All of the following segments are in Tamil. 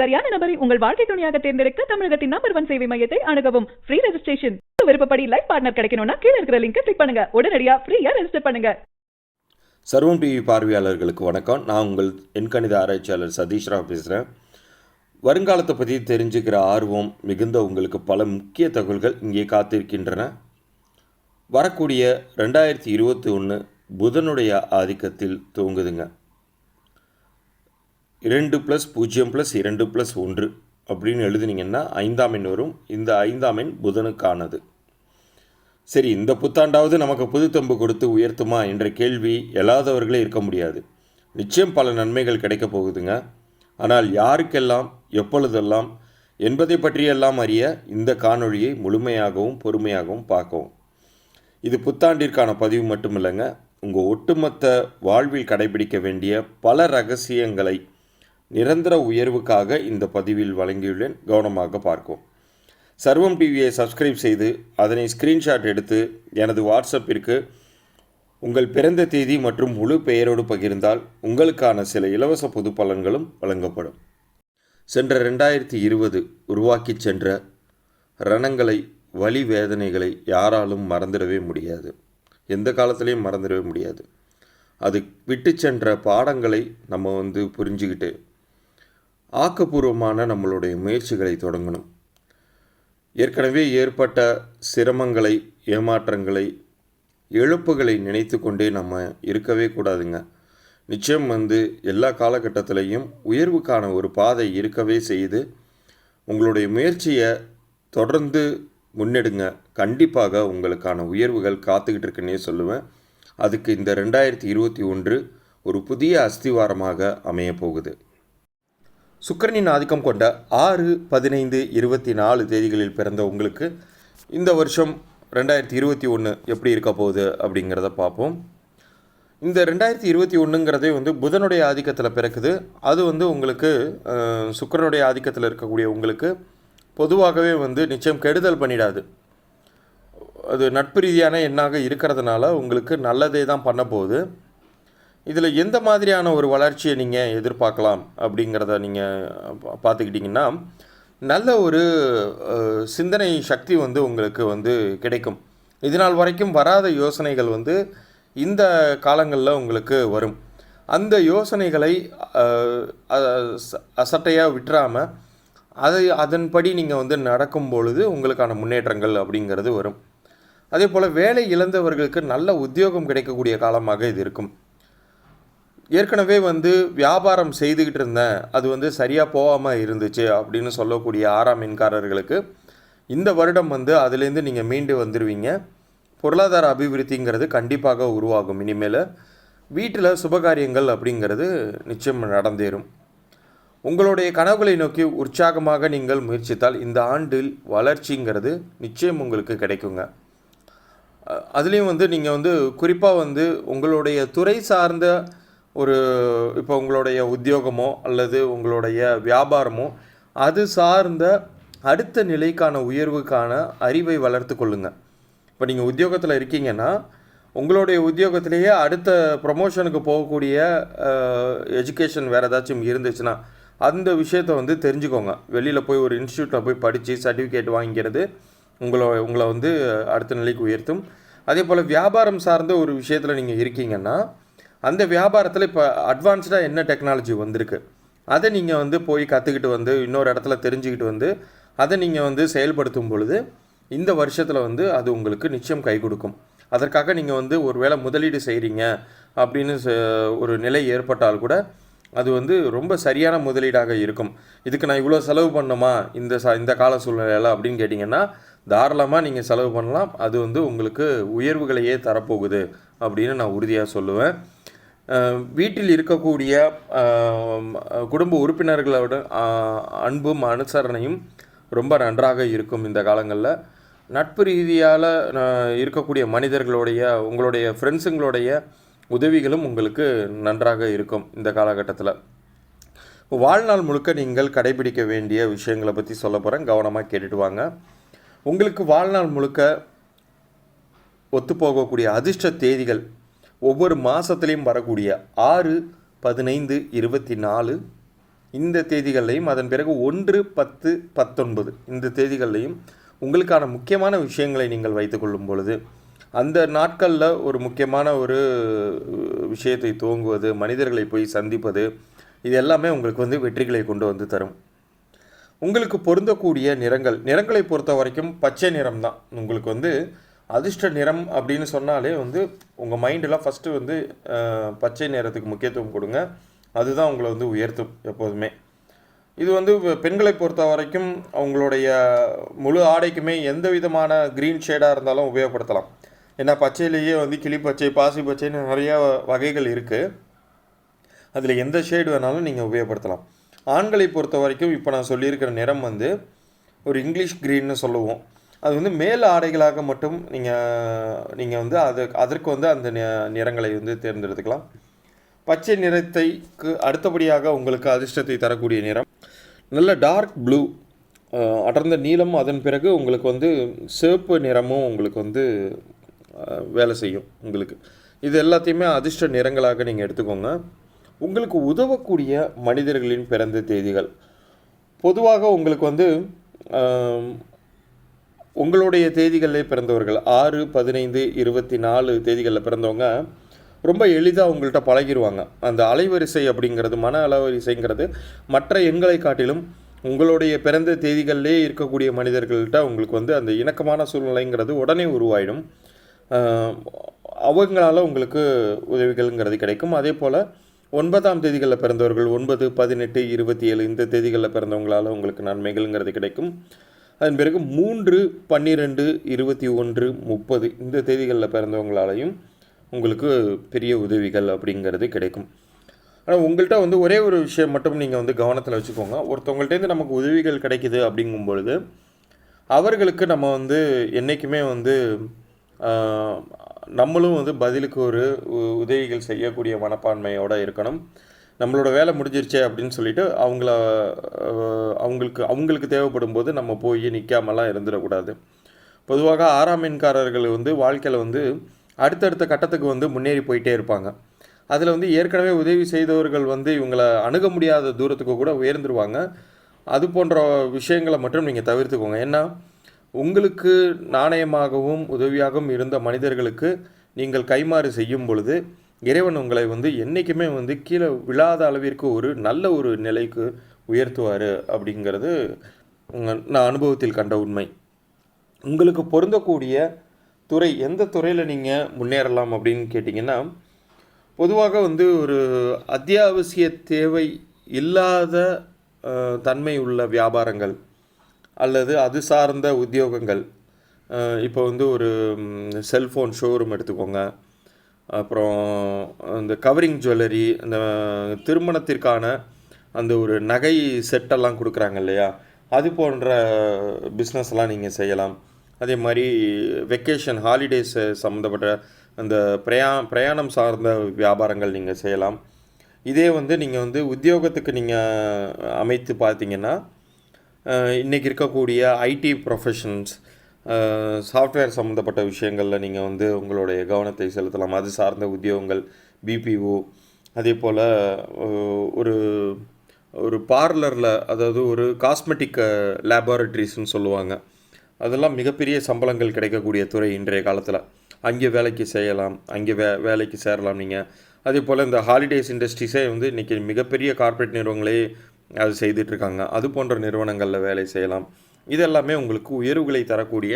சரியான நபரை உங்கள் வாழ்க்கை துணையாக தேர்ந்தெடுக்க தமிழகத்தின் நம்பர் ஒன் சேவை மையத்தை அணுகவும். ஃப்ரீ ரெஜிஸ்ட்ரேஷன் விருப்பப்படி லைஃப் பார்ட்னர் கிடைக்கணும்னா கீழே இருக்கிற லிங்க் கிளிக் பண்ணுங்க. உடனடியா ஃப்ரீயா ரெஜிஸ்டர் பண்ணுங்க. சர்வம் டிவி பார்வையாளர்களுக்கு வணக்கம். நான் உங்கள் எண்கணித ஆராய்ச்சியாளர் சதீஷ் ராவ் பேசுகிறேன் வருங்காலத்தை பற்றி தெரிஞ்சுக்கிற ஆர்வம் மிகுந்த உங்களுக்கு பல முக்கிய தகவல்கள் இங்கே காத்திருக்கின்றன. வரக்கூடிய ரெண்டாயிரத்தி இருபத்தி ஒன்று புதனுடைய ஆதிக்கத்தில் துவங்குதுங்க. இரண்டு ப்ளஸ் பூஜ்ஜியம் ப்ளஸ் இரண்டு ப்ளஸ் ஒன்று அப்படின்னு எழுதுனீங்கன்னா ஐந்தாம் எண் வரும். இந்த ஐந்தாம் எண் புதனுக்கானது. சரி இந்த புத்தாண்டாவது நமக்கு புதுத்தம்பு கொடுத்து உயர்த்துமா என்ற கேள்வி எழாதவர்களே இருக்க முடியாது. நிச்சயம் பல நன்மைகள் கிடைக்கப் போகுதுங்க. ஆனால் யாருக்கெல்லாம் எப்பொழுதெல்லாம் என்பதை பற்றியெல்லாம் அறிய இந்த காணொளியை முழுமையாகவும் பொறுமையாகவும் பார்க்கவும். இது புத்தாண்டிற்கான பதிவு மட்டும் இல்லைங்க உங்கள் ஒட்டுமொத்த வாழ்வில் கடைபிடிக்க வேண்டிய பல ரகசியங்களை நிரந்தர உயர்வுக்காக இந்த பதிவில் வழங்கியுள்ளேன். கவனமாக பார்க்கும் சர்வம் டிவியை சப்ஸ்கிரைப் செய்து அதனை ஸ்கிரீன்ஷாட் எடுத்து எனது வாட்ஸ்அப்பிற்கு உங்கள் பிறந்த தேதி மற்றும் முழு பெயரோடு பகிர்ந்தால் உங்களுக்கான சில இலவச பொது பலன்களும் வழங்கப்படும். சென்ற ரெண்டாயிரத்தி இருபது உருவாக்கிச் சென்ற ரணங்களை வலி வேதனைகளை யாராலும் மறந்துடவே முடியாது. எந்த காலத்துலேயும் மறந்துடவே முடியாது. அது விட்டு சென்ற பாடங்களை நம்ம வந்து புரிஞ்சுக்கிட்டு ஆக்கப்பூர்வமான நம்மளுடைய முயற்சிகளை தொடங்கணும். ஏற்கனவே ஏற்பட்ட சிரமங்களை ஏமாற்றங்களை எழுப்புகளை நினைத்து கொண்டே நம்ம இருக்கவே கூடாதுங்க. நிச்சயம் வந்து எல்லா காலகட்டத்திலையும் உயர்வுக்கான ஒரு பாதை இருக்கவே செய்து உங்களுடைய முயற்சியை தொடர்ந்து முன்னெடுங்க. கண்டிப்பாக உங்களுக்கான உயர்வுகள் காத்துக்கிட்டு இருக்குன்னே சொல்லுவேன். அதுக்கு இந்த ரெண்டாயிரத்தி இருபத்தி ஒன்று ஒரு புதிய அஸ்திவாரமாக அமையப் போகுது. சுக்கிரனின் ஆதிக்கம் கொண்ட ஆறு பதினைந்து இருபத்தி நாலு தேதிகளில் பிறந்த உங்களுக்கு இந்த வருஷம் ரெண்டாயிரத்தி இருபத்தி ஒன்று எப்படி இருக்க போகுது அப்படிங்கிறத பார்ப்போம். இந்த ரெண்டாயிரத்தி இருபத்தி ஒன்றுங்கிறதே வந்து புதனுடைய ஆதிக்கத்தில் பிறக்குது. அது வந்து உங்களுக்கு சுக்கரனுடைய ஆதிக்கத்தில் இருக்கக்கூடிய உங்களுக்கு பொதுவாகவே வந்து நிச்சயம் கெடுதல் பண்ணிடாது. அது நட்பு ரீதியான எண்ணாக இருக்கிறதுனால உங்களுக்கு நல்லதே தான் பண்ண போகுது. இதில் எந்த மாதிரியான ஒரு வளர்ச்சியை நீங்கள் எதிர்பார்க்கலாம் அப்படிங்கிறத நீங்கள் பார்த்துக்கிட்டிங்கன்னா நல்ல ஒரு சிந்தனை சக்தி வந்து உங்களுக்கு வந்து கிடைக்கும். இதனால் வரைக்கும் வராத யோசனைகள் வந்து இந்த காலங்களில் உங்களுக்கு வரும். அந்த யோசனைகளை அசட்டையாக விட்டுறாமல் அதை அதன்படி நீங்கள் வந்து நடக்கும் பொழுது உங்களுக்கான முன்னேற்றங்கள் அப்படிங்கிறது வரும். அதே போல் வேலை இழந்தவர்களுக்கு நல்ல உத்தியோகம் கிடைக்கக்கூடிய காலமாக இது இருக்கும். ஏற்கனவே வந்து வியாபாரம் செய்துக்கிட்டு இருந்தேன் அது வந்து சரியாக போகாமல் இருந்துச்சு அப்படின்னு சொல்லக்கூடிய ஆறாம் மின்காரர்களுக்கு இந்த வருடம் வந்து அதுலேருந்து நீங்கள் மீண்டு வந்துடுவீங்க பொருளாதார அபிவிருத்திங்கிறது கண்டிப்பாக உருவாகும். இனிமேல் வீட்டில் சுபகாரியங்கள் அப்படிங்கிறது நிச்சயம் நடந்தேறும். உங்களுடைய கனவுகளை நோக்கி உற்சாகமாக நீங்கள் முயற்சித்தால் இந்த ஆண்டில் வளர்ச்சிங்கிறது நிச்சயம் உங்களுக்கு கிடைக்குங்க. அதுலேயும் வந்து நீங்கள் வந்து குறிப்பாக வந்து உங்களுடைய துறை சார்ந்த ஒரு இப்போ உங்களுடைய உத்தியோகமோ அல்லது உங்களுடைய வியாபாரமோ அது சார்ந்த அடுத்த நிலைக்கான உயர்வுக்கான அறிவை வளர்த்து கொள்ளுங்கள் இப்போ நீங்கள் உத்தியோகத்தில் இருக்கீங்கன்னா உங்களுடைய உத்தியோகத்திலேயே அடுத்த ப்ரொமோஷனுக்கு போகக்கூடிய எஜுகேஷன் வேறு ஏதாச்சும் இருந்துச்சுன்னா அந்த விஷயத்தை வந்து தெரிஞ்சுக்கோங்க. வெளியில் போய் ஒரு இன்ஸ்டியூட்டில் போய் படித்து சர்டிஃபிகேட் வாங்கிக்கிறது உங்களை உங்களை வந்து அடுத்த நிலைக்கு உயர்த்தும். அதே போல் வியாபாரம் சார்ந்த ஒரு விஷயத்தில் நீங்கள் இருக்கீங்கன்னா அந்த வியாபாரத்தில் இப்போ அட்வான்ஸ்டாக என்ன டெக்னாலஜி வந்திருக்கு? அதை நீங்கள் வந்து போய் கற்றுக்கிட்டு வந்து இன்னொரு இடத்துல தெரிஞ்சுக்கிட்டு வந்து அதை நீங்கள் வந்து செயல்படுத்தும் பொழுது இந்த வருஷத்தில் வந்து அது உங்களுக்கு நிச்சயம் கை கொடுக்கும். அதற்காக நீங்கள் வந்து ஒரு வேளை முதலீடு செய்கிறீங்க அப்படின்னு ச- ஒரு நிலை ஏற்பட்டால் கூட அது வந்து ரொம்ப சரியான முதலீடாக இருக்கும். இதுக்கு நான் இவ்வளோ செலவு பண்ணணுமா இந்த ச இந்த கால சூழ்நிலையில் அப்படின்னு கேட்டிங்கன்னா தாராளமாக நீங்கள் செலவு பண்ணலாம். அது வந்து உங்களுக்கு உயர்வுகளையே தரப்போகுது அப்படின்னு நான் உறுதியாக சொல்லுவேன். வீட்டில் இருக்கக்கூடிய குடும்ப உறுப்பினர்களோட அன்பும் அனுசரணையும் ரொம்ப நன்றாக இருக்கும் இந்த காலங்களில். நட்பு ரீதியால் இருக்கக்கூடிய மனிதர்களுடைய உங்களுடைய ஃப்ரெண்ட்ஸுங்களுடைய உதவிகளும் உங்களுக்கு நன்றாக இருக்கும் இந்த காலகட்டத்தில். வாழ்நாள் முழுக்க நீங்கள் கடைபிடிக்க வேண்டிய விஷயங்களை பற்றி சொல்ல போகிறேன் கவனமாக கேட்டுட்டு வாங்க. உங்களுக்கு வாழ்நாள் முழுக்க ஒத்துப்போகக்கூடிய அதிர்ஷ்ட தேதிகள் ஒவ்வொரு மாதத்துலேயும் வரக்கூடிய ஆறு பதினைந்து இருபத்தி நாலு இந்த தேதிகள்லையும் அதன் பிறகு ஒன்று பத்து பத்தொன்பது இந்த தேதிகள்லையும் உங்களுக்கான முக்கியமான விஷயங்களை நீங்கள் வைத்துக்கொள்ளும் பொழுது அந்த நாட்களில் ஒரு முக்கியமான ஒரு விஷயத்தை துவங்குவது மனிதர்களை போய் சந்திப்பது இது எல்லாமே உங்களுக்கு வந்து வெற்றிகளை கொண்டு வந்து தரும். உங்களுக்கு பொருந்தக்கூடிய நிறங்கள் நிறங்களை பொறுத்த வரைக்கும் பச்சை நிறம் தான் உங்களுக்கு வந்து அதிர்ஷ்ட நிறம் அப்படின்னு சொன்னாலே வந்து உங்கள் மைண்டெலாம் ஃபஸ்ட்டு வந்து பச்சை நிறத்துக்கு முக்கியத்துவம் கொடுங்க. அதுதான் உங்களை வந்து உயர்த்தும் எப்போதுமே. இது வந்து பெண்களை பொறுத்த வரைக்கும் அவங்களுடைய முழு ஆடைக்குமே எந்த விதமான க்ரீன் ஷேடாக இருந்தாலும் உபயோகப்படுத்தலாம். ஏன்னா பச்சையிலேயே வந்து கிளி பச்சை பாசி பச்சைன்னு நிறையா வகைகள் இருக்குது அதில் எந்த ஷேடு வேணாலும் நீங்கள் உபயோகப்படுத்தலாம். ஆண்களை பொறுத்த வரைக்கும் இப்போ நான் சொல்லியிருக்கிற நிறம் வந்து ஒரு இங்கிலீஷ் க்ரீன்னு சொல்லுவோம். அது வந்து மேல் ஆடைகளாக மட்டும் நீங்கள் நீங்கள் வந்து அது அதற்கு வந்து அந்த நிறங்களை வந்து தேர்ந்தெடுத்துக்கலாம். பச்சை நிறத்தைக்கு அடுத்தபடியாக உங்களுக்கு அதிர்ஷ்டத்தை தரக்கூடிய நிறம். நல்ல டார்க் ப்ளூ அடர்ந்த நீளம் அதன் பிறகு உங்களுக்கு வந்து சிவப்பு நிறமும் உங்களுக்கு வந்து வேலை செய்யும் உங்களுக்கு. இது எல்லாத்தையுமே அதிர்ஷ்ட நிறங்களாக நீங்கள் எடுத்துக்கோங்க. உங்களுக்கு உதவக்கூடிய மனிதர்களின் பிறந்த தேதிகள். பொதுவாக உங்களுக்கு வந்து உங்களுடைய தேதிகளில் பிறந்தவர்கள் ஆறு பதினைந்து இருபத்தி நாலு தேதிகளில் பிறந்தவங்க ரொம்ப எளிதாக உங்கள்கிட்ட பழகிடுவாங்க அந்த அலைவரிசை அப்படிங்கிறது மன அலைவரிசைங்கிறது மற்ற எண்களை காட்டிலும் உங்களுடைய பிறந்த தேதிகளிலே இருக்கக்கூடிய மனிதர்கள்ட்ட உங்களுக்கு வந்து அந்த இணக்கமான சூழ்நிலைங்கிறது உடனே உருவாயிடும். அவங்களால உங்களுக்கு உதவிகள்ங்கிறது கிடைக்கும். அதே போல் ஒன்பதாம் தேதிகளில் பிறந்தவர்கள் ஒன்பது பதினெட்டு இருபத்தி ஏழு இந்த தேதிகளில் பிறந்தவங்களால உங்களுக்கு நன்மைகள்ங்கிறது கிடைக்கும். அதன் பிறகு மூன்று பன்னிரெண்டு இருபத்தி ஒன்று முப்பது இந்த தேதிகளில் பிறந்தவங்களாலையும் உங்களுக்கு பெரிய உதவிகள் அப்படிங்கிறது கிடைக்கும். ஆனால் உங்கள்கிட்ட வந்து ஒரே ஒரு விஷயம் மட்டும் நீங்கள் வந்து கவனத்தில் வச்சுக்கோங்க. ஒருத்தவங்கள்ட்டேருந்து நமக்கு உதவிகள் கிடைக்குது அப்படிங்கும் பொழுது அவர்களுக்கு நம்ம வந்து என்றைக்குமே வந்து நம்மளும் வந்து பதிலுக்கு ஒரு உ- உதவிகள் செய்யக்கூடிய மனப்பான்மையோடு இருக்கணும். நம்மளோட வேலை முடிஞ்சிருச்சே அப்படின்னு சொல்லிட்டு அவங்கள அவங்களுக்கு அவங்களுக்கு தேவைப்படும் போது நம்ம போய் நிற்காமலாம் இருந்துடக்கூடாது. பொதுவாக ஆறாம் மீன்காரர்கள் வந்து வாழ்க்கையில் வந்து அடுத்தடுத்த கட்டத்துக்கு வந்து முன்னேறி போயிட்டே இருப்பாங்க. அதில் வந்து ஏற்கனவே உதவி செய்தவர்கள் வந்து இவங்களை அணுக முடியாத தூரத்துக்கு கூட உயர்ந்துருவாங்க. அது போன்ற விஷயங்களை மட்டும் நீங்கள் தவிர்த்துக்கோங்க. ஏன்னா உங்களுக்கு நாணயமாகவும் உதவியாகவும் இருந்த மனிதர்களுக்கு நீங்கள் கைமாறு செய்யும் பொழுது இறைவன் உங்களை வந்து என்றைக்குமே வந்து கீழே விழாத அளவிற்கு ஒரு நல்ல ஒரு நிலைக்கு உயர்த்துவார் அப்படிங்கிறது நான் அனுபவத்தில் கண்ட உண்மை. உங்களுக்கு பொருந்தக்கூடிய துறை எந்த துறையில் நீங்கள் முன்னேறலாம் அப்படின்னு கேட்டிங்கன்னா பொதுவாக வந்து ஒரு அத்தியாவசிய தேவை இல்லாத தன்மை உள்ள வியாபாரங்கள் அல்லது அது சார்ந்த உத்தியோகங்கள். இப்போ வந்து ஒரு செல்ஃபோன் ஷோரூம் எடுத்துக்கோங்க. அப்புறம் அந்த கவரிங் ஜுவல்லரி அந்த திருமணத்திற்கான அந்த ஒரு நகை செட்டெல்லாம் கொடுக்குறாங்க இல்லையா? அது போன்ற பிஸ்னஸ்லாம் நீங்கள் செய்யலாம். அதே மாதிரி வெக்கேஷன் ஹாலிடேஸ் சம்மந்தப்பட்ட அந்த பிரயா பிரயாணம் சார்ந்த வியாபாரங்கள் நீங்கள் செய்யலாம். இதே வந்து நீங்கள் வந்து உத்தியோகத்துக்கு நீங்கள் அமைத்து பார்த்தீங்கன்னா இன்றைக்கி இருக்கக்கூடிய ஐடி ப்ரொஃபஷன்ஸ் சாஃப்ட்வேர் சம்மந்தப்பட்ட விஷயங்களில் நீங்கள் வந்து உங்களுடைய கவனத்தை செலுத்தலாம். அது சார்ந்த உத்தியோகங்கள் பிபிஓ அதே போல் ஒரு ஒரு பார்லரில் அதாவது ஒரு காஸ்மெட்டிக் லேபார்ட்ரிஸ்ன்னு சொல்லுவாங்க. அதெல்லாம் மிகப்பெரிய சம்பளங்கள் கிடைக்கக்கூடிய துறை இன்றைய காலத்தில். அங்கே வேலைக்கு செய்யலாம் அங்கே வே வேலைக்கு சேரலாம் நீங்கள் அதே போல் இந்த ஹாலிடேஸ் இண்டஸ்ட்ரீஸே வந்து இன்றைக்கி மிகப்பெரிய கார்ப்பரேட் நிறுவனங்களே அது செய்துட்ருக்காங்க அது போன்ற நிறுவனங்களில் வேலை செய்யலாம். இதெல்லாமே உங்களுக்கு உயர்வுகளை தரக்கூடிய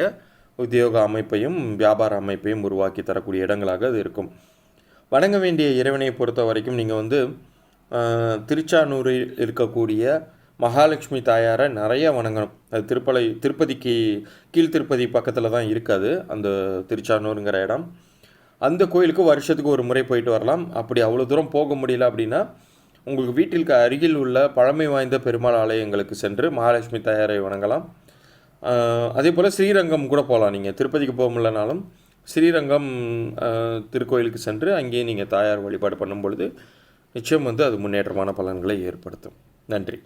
உத்தியோக அமைப்பையும் வியாபார அமைப்பையும் உருவாக்கி தரக்கூடிய இடங்களாக அது இருக்கும். வணங்க வேண்டிய இறைவனை பொறுத்த வரைக்கும் நீங்கள் வந்து திருச்சானூரில் இருக்கக்கூடிய மகாலட்சுமி தாயாரை நிறைய வணங்கணும். அது திருப்பலை திருப்பதிக்கு கீழ் திருப்பதி பக்கத்தில் தான் இருக்காது அந்த திருச்சானூருங்கிற இடம். அந்த கோயிலுக்கு வருஷத்துக்கு ஒரு முறை போயிட்டு வரலாம். அப்படி அவ்வளோ தூரம் போக முடியல அப்படின்னா உங்களுக்கு வீட்டிற்கு அருகில் உள்ள பழமை வாய்ந்த பெருமாள் ஆலயங்களுக்கு சென்று மகாலட்சுமி தாயாரை வணங்கலாம். அதே போல் ஸ்ரீரங்கம் கூட போகலாம் நீங்கள் திருப்பதிக்கு போக முடியலனாலும் ஸ்ரீரங்கம் திருக்கோயிலுக்கு சென்று அங்கேயே நீங்கள் தாயார் வழிபாடு பண்ணும் பொழுது நிச்சயம் வந்து அது முன்னேற்றமான பலன்களை ஏற்படுத்தும். நன்றி.